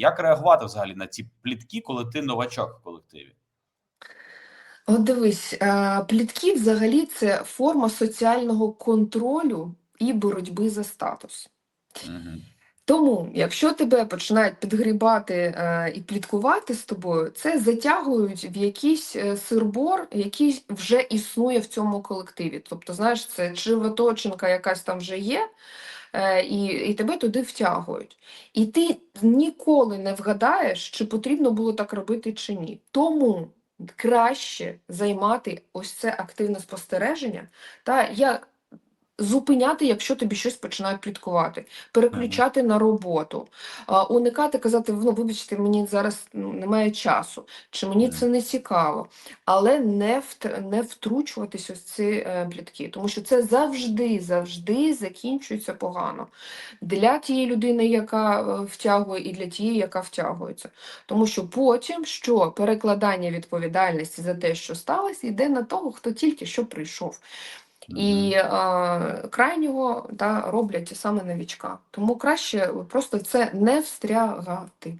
Як реагувати взагалі на ці плітки, коли ти новачок в колективі? От дивись, е, плітки взагалі це форма соціального контролю і боротьби за статус. Мгм. Тому, якщо тебе починають підгрібати е, і пліткувати з тобою, це затягують в якийсь е, сирбор, який вже існує в цьому колективі. Тобто, знаєш, це червоточинка якась там вже є, і, і тебе туди втягують. І ти ніколи не вгадаєш, чи потрібно було так робити чи ні. Тому краще займати ось це активне спостереження та як зупиняти, якщо тобі щось починають пліткувати, переключати на роботу, уникати казати, ну, вибачте, мені зараз ну, немає часу, чи мені Мгм. це не цікаво, але не, не втручуватись ось ці е, плітки, тому що це завжди, завжди закінчується погано для тієї людини, яка е, втягує, і для тієї, яка втягується. Тому що потім що перекладання відповідальності за те, що сталося, йде на того, хто тільки що прийшов. І е, крайнього да, роблять саме новічка. Тому краще просто це не встрягати.